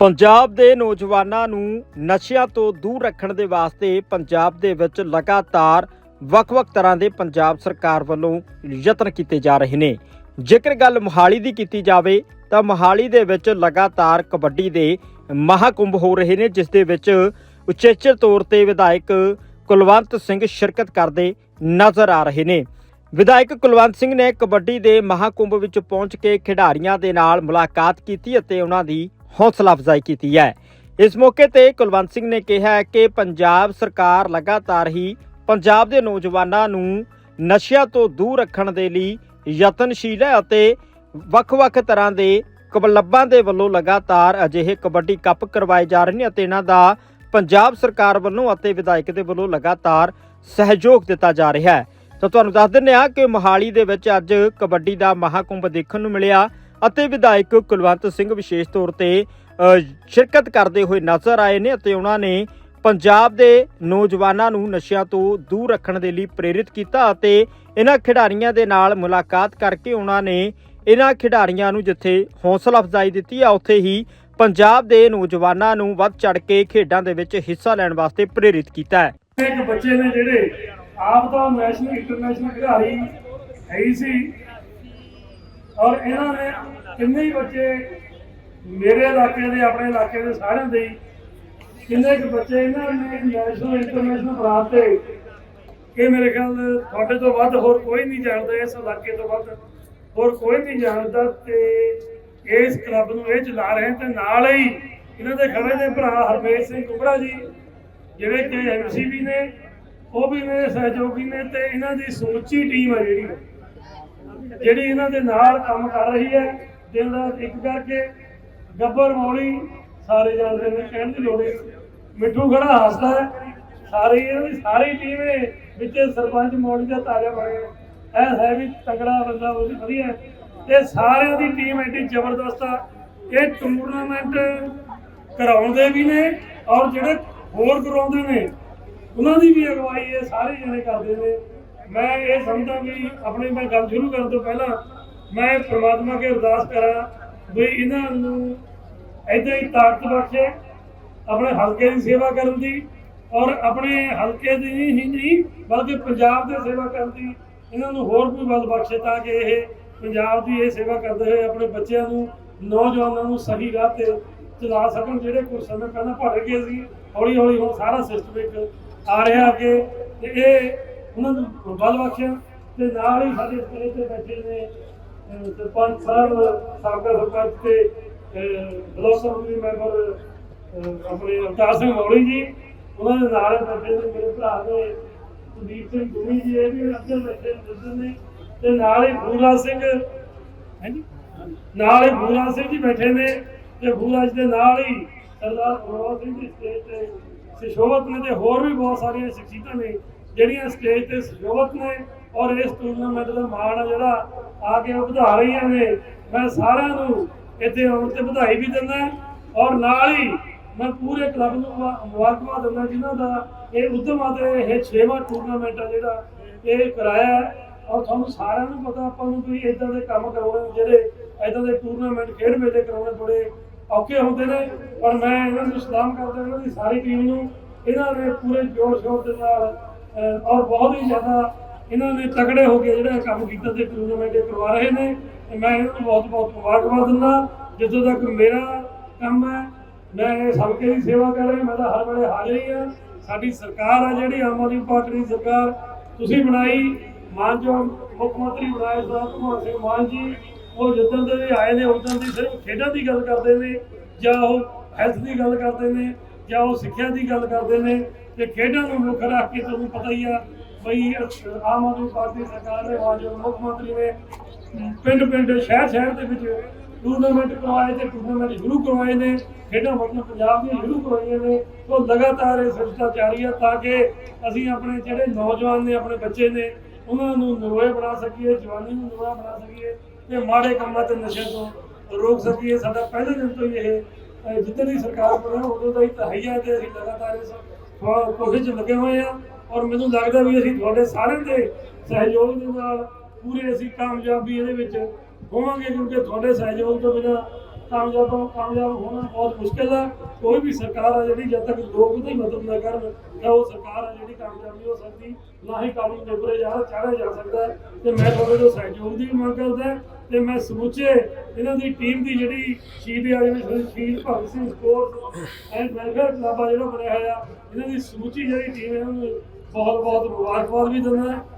ਪੰਜਾਬ ਦੇ ਨੌਜਵਾਨਾਂ ਨੂੰ ਨਸ਼ਿਆਂ ਤੋਂ ਦੂਰ ਰੱਖਣ ਦੇ ਵਾਸਤੇ ਪੰਜਾਬ ਦੇ ਵਿੱਚ ਲਗਾਤਾਰ ਵੱਖ-ਵੱਖ ਤਰ੍ਹਾਂ ਦੇ ਪੰਜਾਬ ਸਰਕਾਰ ਵੱਲੋਂ ਯਤਨ ਕੀਤੇ ਜਾ ਰਹੇ ਨੇ। ਜੇਕਰ ਗੱਲ ਮੋਹਾਲੀ ਦੀ ਕੀਤੀ ਜਾਵੇ, ਤਾਂ ਮੋਹਾਲੀ ਦੇ ਵਿੱਚ ਲਗਾਤਾਰ ਕਬੱਡੀ ਦੇ ਮਹਾਕੁੰਭ ਹੋ ਰਹੇ ਨੇ, ਜਿਸ ਦੇ ਵਿੱਚ ਉਚੇਚੇ ਤੌਰ ਤੇ ਵਿਧਾਇਕ ਕੁਲਵੰਤ ਸਿੰਘ ਸ਼ਿਰਕਤ ਕਰਦੇ ਨਜ਼ਰ ਆ ਰਹੇ ਨੇ। ਵਿਧਾਇਕ ਕੁਲਵੰਤ ਸਿੰਘ ਨੇ ਕਬੱਡੀ ਦੇ ਮਹਾਕੁੰਭ ਵਿੱਚ ਪਹੁੰਚ ਕੇ ਖਿਡਾਰੀਆਂ ਦੇ ਨਾਲ ਮੁਲਾਕਾਤ ਕੀਤੀ ਅਤੇ ਉਹਨਾਂ ਦੀ ਹੌਸਲਾ ਅਫਜ਼ਾਈ ਕੀਤੀ ਹੈ। ਇਸ ਮੌਕੇ ਤੇ ਕੁਲਵੰਤ ਸਿੰਘ ਨੇ ਕਿਹਾ ਕਿ ਪੰਜਾਬ ਸਰਕਾਰ ਲਗਾਤਾਰ ਹੀ ਪੰਜਾਬ ਦੇ ਨੌਜਵਾਨਾਂ ਨੂੰ ਨਸ਼ਿਆਂ ਤੋਂ ਦੂਰ ਰੱਖਣ ਦੇ ਲਈ ਯਤਨਸ਼ੀਲ ਹੈ ਅਤੇ ਵੱਖ-ਵੱਖ ਤਰ੍ਹਾਂ ਦੇ ਕਬਲੱਬਾਂ ਦੇ ਵੱਲੋਂ ਲਗਾਤਾਰ ਅਜਿਹੇ ਕਬੱਡੀ ਕੱਪ ਕਰਵਾਏ ਜਾ ਰਹੇ ਨੇ ਅਤੇ ਇਹਨਾਂ ਦਾ ਪੰਜਾਬ ਸਰਕਾਰ ਵੱਲੋਂ ਅਤੇ ਵਿਧਾਇਕ ਦੇ ਵੱਲੋਂ ਲਗਾਤਾਰ ਸਹਿਯੋਗ ਦਿੱਤਾ ਜਾ ਰਿਹਾ ਹੈ। ਤਾਂ ਤੁਹਾਨੂੰ ਦੱਸ ਦਿੰਦੇ ਹਾਂ ਕਿ ਮੋਹਾਲੀ ਦੇ ਵਿੱਚ ਅੱਜ ਕਬੱਡੀ ਦਾ ਮਹਾਕੁੰਭ ਦੇਖਣ ਨੂੰ ਮਿਲਿਆ। ਅਤੇ ਵਿਧਾਇਕ ਕੁਲਵੰਤ ਸਿੰਘ ਵਿਸ਼ੇਸ਼ ਤੌਰ ਤੇ ਸ਼ਿਰਕਤ ਕਰਦੇ ਹੋਏ ਨਜ਼ਰ ਆਏ ਨੇ ਅਤੇ ਉਹਨਾਂ ਨੇ ਪੰਜਾਬ ਦੇ ਨੌਜਵਾਨਾਂ ਨੂੰ ਨਸ਼ਿਆਂ ਤੋਂ ਦੂਰ ਰੱਖਣ ਦੇ ਲਈ ਪ੍ਰੇਰਿਤ ਕੀਤਾ ਅਤੇ ਇਹਨਾਂ ਖਿਡਾਰੀਆਂ ਦੇ ਨਾਲ ਮੁਲਾਕਾਤ ਕਰਕੇ ਉਹਨਾਂ ਨੇ ਇਹਨਾਂ ਖਿਡਾਰੀਆਂ ਨੂੰ ਜਿੱਥੇ ਹੌਸਲਾ ਅਫਜ਼ਾਈ ਦਿੱਤੀ ਆ, ਉੱਥੇ ਹੀ ਪੰਜਾਬ ਦੇ ਨੌਜਵਾਨਾਂ ਨੂੰ ਵੱਧ ਚੜ ਕੇ ਖੇਡਾਂ ਦੇ ਵਿੱਚ ਹਿੱਸਾ ਲੈਣ ਵਾਸਤੇ ਪ੍ਰੇਰਿਤ ਕੀਤਾ ਹੈ। ਇੱਕ ਬੱਚੇ ਨੇ ਜਿਹੜੇ ਆਪ ਤਾਂ ਨੈਸ਼ਨਲ ਇੰਟਰਨੈਸ਼ਨਲ ਖਿਡਾਰੀ ਹੈ ਸੀ। ਔਰ ਇਹਨਾਂ ਨੇ ਕਿੰਨੇ ਹੀ ਬੱਚੇ ਮੇਰੇ ਇਲਾਕੇ ਦੇ, ਆਪਣੇ ਇਲਾਕੇ ਦੇ ਸਾਰਿਆਂ ਦੇ ਕਿੰਨੇ ਕੁ ਬੱਚੇ ਇਹਨਾਂ ਨੇ ਨੈਸ਼ਨਲ ਇੰਟਰਨੈਸ਼ਨਲ ਬਰਾਤ ਤੇ। ਇਹ ਮੇਰੇ ਖਿਆਲ ਤੁਹਾਡੇ ਤੋਂ ਵੱਧ ਹੋਰ ਕੋਈ ਨਹੀਂ ਜਾਣਦਾ, ਇਸ ਇਲਾਕੇ ਤੋਂ ਵੱਧ ਹੋਰ ਕੋਈ ਨਹੀਂ ਜਾਣਦਾ ਤੇ ਇਸ ਕਲੱਬ ਨੂੰ ਇਹ ਚਲਾ ਰਹੇ ਤੇ ਨਾਲ ਹੀ ਇਹਨਾਂ ਦੇ ਖੜੇ ਦੇ ਭਰਾ ਹਰਮੇਸ਼ ਸਿੰਘ ਕੁਬੜਾ ਜੀ, ਜਿਹੜੇ ਕਿ ਐਮਸੀਬੀ ਨੇ, ਉਹ ਵੀ ਮੇਰੇ ਸਹਿਯੋਗੀ ਨੇ ਤੇ ਇਹਨਾਂ ਦੀ ਸਮੁੱਚੀ ਟੀਮ ਹੈ ਜਿਹੜੀ। ਜਿਹੜੀ ਇਹਨਾਂ ਦੇ ਨਾਲ ਕੰਮ ਕਰ ਰਹੀ ਹੈ ਦਿਨ ਰਾਤ ਇੱਕ ਕਰਕੇ ਗੱਬਰ ਮੌਲੀ ਸਾਰੇ ਜਾਣਦੇ ਨੇ ਕਹਿਣ ਦੀ ਲੋੜ ਮਿੱਠੂ ਖੜਾ ਹੱਸਦਾ ਹੈ। ਸਾਰੇ ਇਹਨਾਂ ਦੀ ਸਾਰੀ ਟੀਮ ਵਿੱਚ ਸਰਪੰਚ ਮੌਲੀ ਦਾ ਤਾਜਾ ਬਣਿਆ ਇਹ ਹੈ ਵੀ ਤਗੜਾ ਬੰਦਾ, ਉਹ ਵਧੀਆ ਹੈ। ਤੇ ਸਾਰਿਆਂ ਦੀ ਟੀਮ ਐਡੀ ਜ਼ਬਰਦਸਤ ਆ ਇਹ ਟੂਰਨਾਮੈਂਟ ਕਰਾਉਂਦੇ ਵੀ ਨੇ ਔਰ ਜਿਹੜੇ ਹੋਰ ਕਰਾਉਂਦੇ ਨੇ, ਉਹਨਾਂ ਦੀ ਵੀ ਅਗਵਾਈ ਇਹ ਸਾਰੇ ਜਣੇ ਕਰਦੇ ਨੇ। ਮੈਂ ਇਹ ਸਮਝਦਾ ਵੀ ਆਪਣੀ ਮੈਂ ਗੱਲ ਸ਼ੁਰੂ ਕਰਨ ਤੋਂ ਪਹਿਲਾਂ ਮੈਂ ਪ੍ਰਮਾਤਮਾ ਅੱਗੇ ਅਰਦਾਸ ਕਰਾਂ ਵੀ ਇਹਨਾਂ ਨੂੰ ਏਦਾਂ ਹੀ ਤਾਕਤ ਬਖਸ਼ੇ, ਆਪਣੇ ਹਲਕੇ ਦੀ ਸੇਵਾ ਕਰਨ ਦੀ ਔਰ ਆਪਣੇ ਹਲਕੇ ਦੀ ਹੀ ਨਹੀਂ, ਬਲਕਿ ਪੰਜਾਬ ਦੀ ਸੇਵਾ ਕਰਨ ਦੀ, ਇਹਨਾਂ ਨੂੰ ਹੋਰ ਵੀ ਬਲ ਬਖਸ਼ੇ ਤਾਂ ਕਿ ਇਹ ਪੰਜਾਬ ਦੀ ਇਹ ਸੇਵਾ ਕਰਦੇ ਹੋਏ ਆਪਣੇ ਬੱਚਿਆਂ ਨੂੰ, ਨੌਜਵਾਨਾਂ ਨੂੰ ਸਹੀ ਰਾਹ ਤੇ ਚਲਾ ਸਕਣ, ਜਿਹੜੇ ਕੁਝ ਸਮੇਂ ਪਹਿਲਾਂ ਭੜ ਗਏ ਸੀ ਹੌਲੀ ਹੌਲੀ ਹੁਣ ਸਾਰਾ ਸਿਸਟਮ ਇੱਕ ਆ ਰਿਹਾ ਅੱਗੇ ਤੇ ਇਹ ਉਹਨਾਂ ਨੂੰ ਬਲ ਬਖਸ਼ਿਆ ਤੇ ਨਾਲ ਹੀ ਸਾਡੇ ਸਟੇਜ ਤੇ ਬੈਠੇ ਨੇ ਸਰਪੰਚ ਸਾਹਿਬ, ਸਾਬਕਾ ਸਰਪੰਚ ਤੇ ਬਲਾਕ ਸਮਿਤੀ ਮੈਂਬਰ ਆਪਣੇ ਅਵਤਾਰ ਸਿੰਘ ਮੌਲੀ ਜੀ, ਉਹਨਾਂ ਦੇ ਨਾਲ ਬੈਠੇ ਨੇ ਮੇਰੇ ਭਰਾ ਨੇ ਸੁਦੀਪ ਸਿੰਘ ਗੁਮੀ ਜੀ, ਇਹ ਵੀ ਅੱਗੇ ਬੈਠੇ ਨੇ ਨੇ, ਤੇ ਨਾਲ ਹੀ ਭੂਰਾ ਸਿੰਘ, ਹਾਂਜੀ? ਨਾਲ ਹੀ ਭੂਰਾ ਸਿੰਘ ਜੀ ਬੈਠੇ ਨੇ, ਤੇ ਭੂਰਾ ਜੀ ਦੇ ਨਾਲ ਹੀ ਸਰਦਾਰ ਗੁਰਵਰ ਸਿੰਘ ਜੀ ਸਟੇਜ ਤੇ ਸੁਸ਼ੋਭਤ ਨੇ, ਤੇ ਹੋਰ ਵੀ ਬਹੁਤ ਸਾਰੀਆਂ ਸ਼ਖਸੀਅਤਾਂ ਨੇ ਜਿਹੜੀਆਂ ਸਟੇਜ ਤੇ ਸੁਸ਼ੋਭਤ ਨੇ ਔਰ ਇਸ ਟੂਰਨਾਮੈਂਟ ਦਾ ਮਾਣ ਆ ਜਿਹੜਾ ਆ ਕੇ ਵਧਾ ਰਹੀਆਂ ਨੇ, ਮੈਂ ਸਾਰਿਆਂ ਨੂੰ ਇੱਥੇ ਆਉਣ ਤੇ ਵਧਾਈ ਵੀ ਦਿੰਦਾ ਔਰ ਨਾਲ ਹੀ ਮੈਂ ਪੂਰੇ ਕਲੱਬ ਨੂੰ ਮੁਬਾਰਕਬਾਦ ਦਿੰਦਾ ਜਿਨ੍ਹਾਂ ਦਾ ਇਹ ਉਦਮ ਆ ਤੇ ਇਹ 6ਵਾਂ ਟੂਰਨਾਮੈਂਟ ਆ ਜਿਹੜਾ ਇਹ ਕਰਾਇਆ ਔਰ ਤੁਹਾਨੂੰ ਸਾਰਿਆਂ ਨੂੰ ਪਤਾ ਆਪਾਂ ਨੂੰ ਵੀ ਇਦਾਂ ਦੇ ਕੰਮ ਕਰਾਉਣੇ ਜਿਹੜੇ ਇਦਾਂ ਦੇ ਟੂਰਨਾਮੈਂਟ ਖੇਡ ਮੇਲੇ ਕਰਾਉਣੇ ਬੜੇ ਔਖੇ ਹੁੰਦੇ ਨੇ। ਪਰ ਮੈਂ ਇਹਨਾਂ ਨੂੰ ਸਲਾਮ ਕਰਦਾ ਇਹਨਾਂ ਦੀ ਸਾਰੀ ਟੀਮ ਨੂੰ, ਇਹਨਾਂ ਨੇ ਪੂਰੇ ਜੋਰ ਸ਼ੋਰ ਦੇ ਨਾਲ ਔਰ ਬਹੁਤ ਹੀ ਜ਼ਿਆਦਾ ਇਹਨਾਂ ਨੇ ਤਕੜੇ ਹੋ ਕੇ ਜਿਹੜਾ ਕੰਮ ਕੀਤਾ ਤੇ ਟੂਰਨਾਮੈਂਟ ਇਹ ਕਰਵਾ ਰਹੇ ਨੇ। ਤੇ ਮੈਂ ਇਹਨਾਂ ਨੂੰ ਬਹੁਤ ਬਹੁਤ ਮੁਬਾਰਕਬਾਦ ਦਿੰਦਾ। ਜਿੱਦੋਂ ਤੱਕ ਮੇਰਾ ਕੰਮ ਹੈ, ਮੈਂ ਇਹ ਸਭ ਦੀ ਸੇਵਾ ਕਰ ਰਿਹਾ, ਮੈਂ ਤਾਂ ਹਰ ਵੇਲੇ ਹਾਜ਼ਰ ਹੀ ਹਾਂ। ਸਾਡੀ ਸਰਕਾਰ ਆ ਜਿਹੜੀ, ਆਮ ਆਦਮੀ ਪਾਰਟੀ ਦੀ ਸਰਕਾਰ, ਤੁਸੀਂ ਬਣਾਈ ਮਾਨਯੋਗ ਮੁੱਖ ਮੰਤਰੀ ਬਣਾਏ, ਸਰਦਾਰ ਭਗਵੰਤ ਸਿੰਘ ਮਾਨ ਜੀ, ਉਹ ਜਿੱਦਣ ਦੇ ਆਏ ਨੇ, ਉਦੋਂ ਦੀ ਸਿਰਫ ਖੇਡਾਂ ਦੀ ਗੱਲ ਕਰਦੇ ਨੇ, ਜਾਂ ਉਹ ਹੈਲਥ ਦੀ ਗੱਲ ਕਰਦੇ ਨੇ, ਜਾਂ ਉਹ ਸਿੱਖਿਆ ਦੀ ਗੱਲ ਕਰਦੇ ਨੇ। ਤੇ ਖੇਡਾਂ ਨੂੰ ਮੁੱਖ ਰੱਖ ਕੇ ਤੁਹਾਨੂੰ ਪਤਾ ਹੀ ਆ ਬਈ ਆਮ ਆਦਮੀ ਪਾਰਟੀ ਸਰਕਾਰ ਨੇ ਮਾਨਯੋਗ ਮੁੱਖ ਮੰਤਰੀ ਨੇ ਪਿੰਡ ਪਿੰਡ ਸ਼ਹਿਰ ਸ਼ਹਿਰ ਦੇ ਵਿੱਚ ਟੂਰਨਾਮੈਂਟ ਕਰਵਾਏ ਤੇ ਟੂਰਨਾਮੈਂਟ ਸ਼ੁਰੂ ਕਰਵਾਏ ਨੇ ਖੇਡਾਂ ਮਤਲਬ ਪੰਜਾਬ ਦੀਆਂ ਸ਼ੁਰੂ ਕਰਵਾਈਆਂ ਨੇ ਉਹ ਲਗਾਤਾਰ ਇਹ ਸਿਲਸਿਲਾ ਜਾਰੀ ਹੈ ਤਾਂ ਕਿ ਅਸੀਂ ਆਪਣੇ ਜਿਹੜੇ ਨੌਜਵਾਨ ਨੇ ਆਪਣੇ ਬੱਚੇ ਨੇ ਉਹਨਾਂ ਨੂੰ ਨਰੋਏ ਬਣਾ ਸਕੀਏ ਜਵਾਨੀ ਨੂੰ ਨਰੋਆ ਬਣਾ ਸਕੀਏ ਤੇ ਮਾੜੇ ਕੰਮਾਂ ਤੇ ਨਸ਼ੇ ਤੋਂ ਰੋਕ ਸਕੀਏ। ਸਾਡਾ ਪਹਿਲੇ ਦਿਨ ਤੋਂ ਹੀ ਇਹ ਅਹ, ਦੀ ਸਰਕਾਰ ਬਣੀ ਉਦੋਂ ਦਾ ਹੀ ਤਹਈਆ ਤੇ ਅਸੀਂ ਲਗਾਤਾਰ ਇਸ ਕੋਸ਼ਿਸ਼ ਲੱਗੇ ਹੋਏ ਆ ਔਰ ਮੈਨੂੰ ਲੱਗਦਾ ਵੀ ਅਸੀਂ ਤੁਹਾਡੇ ਸਾਰਿਆਂ ਦੇ ਸਹਿਯੋਗ ਦੇ ਨਾਲ ਪੂਰੇ ਅਸੀਂ ਕਾਮਯਾਬੀ ਇਹਦੇ ਵਿੱਚ ਹੋਵਾਂਗੇ ਕਿਉਂਕਿ ਤੁਹਾਡੇ ਸਹਿਯੋਗ ਤੋਂ ਬਿਨਾਂ ਕਾਮਯਾਬ ਕਾਮਯਾਬ ਹੋਣਾ ਬਹੁਤ ਮੁਸ਼ਕਿਲ ਹੈ ਕੋਈ ਵੀ ਸਰਕਾਰ ਆ ਜਿਹੜੀ ਜਦ ਤੱਕ ਲੋਕ ਉਹਦੀ ਮਦਦ ਨਾ ਕਰਨ, ਤਾਂ ਉਹ ਸਰਕਾਰ ਆ ਜਿਹੜੀ ਕਾਮਯਾਬ ਨਹੀਂ ਹੋ ਸਕਦੀ, ਨਾ ਹੀ ਕਾਨੂੰਨ ਦੇ ਉੱਪਰ ਜਾ ਚਾੜਿਆ ਜਾ ਸਕਦਾ ਹੈ। ਤੇ ਮੈਂ ਤੁਹਾਡੇ ਤੋਂ ਸਹਿਯੋਗ ਦੀ ਵੀ ਮੰਗ ਕਰਦਾ ਤੇ ਮੈਂ ਸਮੁੱਚੇ ਇਹਨਾਂ ਦੀ ਟੀਮ ਦੀ ਜਿਹੜੀ ਸ਼ਹੀਦ ਆ, ਜਿਹੜੀ Shaheed Bhagat Singh sports and welfare club ਆ ਜਿਹੜਾ ਬਣਿਆ ਹੋਇਆ, ਇਹਨਾਂ ਦੀ ਸਮੁੱਚੀ ਜਿਹੜੀ ਟੀਮ ਹੈ, ਉਹਨੂੰ ਬਹੁਤ ਬਹੁਤ ਮੁਬਾਰਕਬਾਦ ਵੀ ਦਿੰਦਾ